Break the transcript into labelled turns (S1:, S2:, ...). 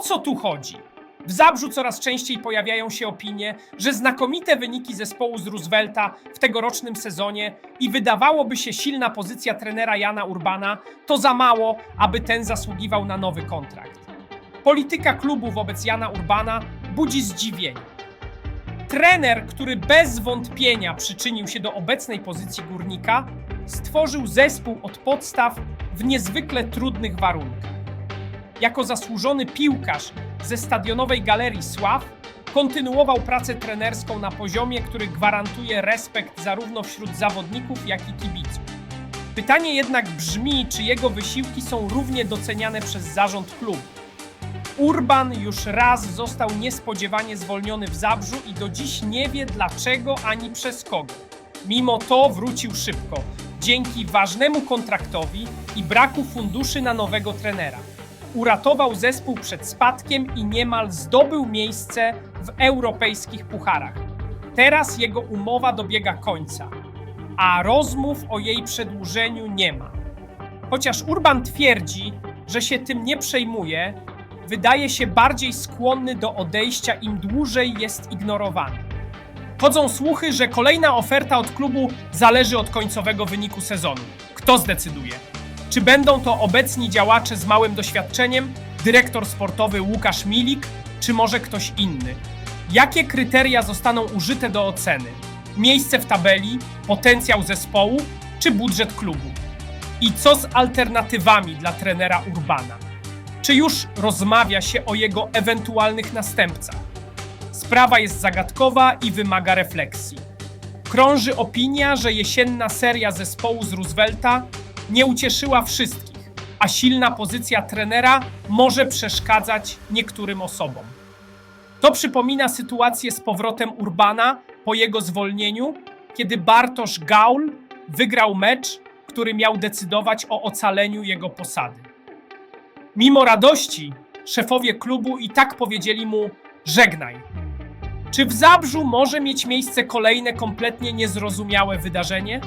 S1: o co tu chodzi? W Zabrzu coraz częściej pojawiają się opinie, że znakomite wyniki zespołu z Roosevelta w tegorocznym sezonie i wydawałoby się silna pozycja trenera Jana Urbana to za mało, aby ten zasługiwał na nowy kontrakt. Polityka klubu wobec Jana Urbana budzi zdziwienie. Trener, który bez wątpienia przyczynił się do obecnej pozycji górnika, stworzył zespół od podstaw w niezwykle trudnych warunkach. Jako zasłużony piłkarz ze stadionowej galerii Sław, kontynuował pracę trenerską na poziomie, który gwarantuje respekt zarówno wśród zawodników, jak i kibiców. Pytanie jednak brzmi, czy jego wysiłki są równie doceniane przez zarząd klubu. Urban już raz został niespodziewanie zwolniony w Zabrzu i do dziś nie wie dlaczego ani przez kogo. Mimo to wrócił szybko, dzięki ważnemu kontraktowi i braku funduszy na nowego trenera. Uratował zespół przed spadkiem i niemal zdobył miejsce w europejskich pucharach. Teraz jego umowa dobiega końca, a rozmów o jej przedłużeniu nie ma. Chociaż Urban twierdzi, że się tym nie przejmuje, wydaje się bardziej skłonny do odejścia im dłużej jest ignorowany. Chodzą słuchy, że kolejna oferta od klubu zależy od końcowego wyniku sezonu. Kto zdecyduje? Czy będą to obecni działacze z małym doświadczeniem, dyrektor sportowy Łukasz Milik, czy może ktoś inny? Jakie kryteria zostaną użyte do oceny? Miejsce w tabeli, potencjał zespołu, czy budżet klubu? I co z alternatywami dla trenera Urbana? Czy już rozmawia się o jego ewentualnych następcach? Sprawa jest zagadkowa i wymaga refleksji. Krąży opinia, że jesienna seria zespołu z Roosevelta nie ucieszyła wszystkich, a silna pozycja trenera może przeszkadzać niektórym osobom. To przypomina sytuację z powrotem Urbana po jego zwolnieniu, kiedy Bartosz Gaul wygrał mecz, który miał decydować o ocaleniu jego posady. Mimo radości, szefowie klubu i tak powiedzieli mu: żegnaj. Czy w Zabrzu może mieć miejsce kolejne kompletnie niezrozumiałe wydarzenie?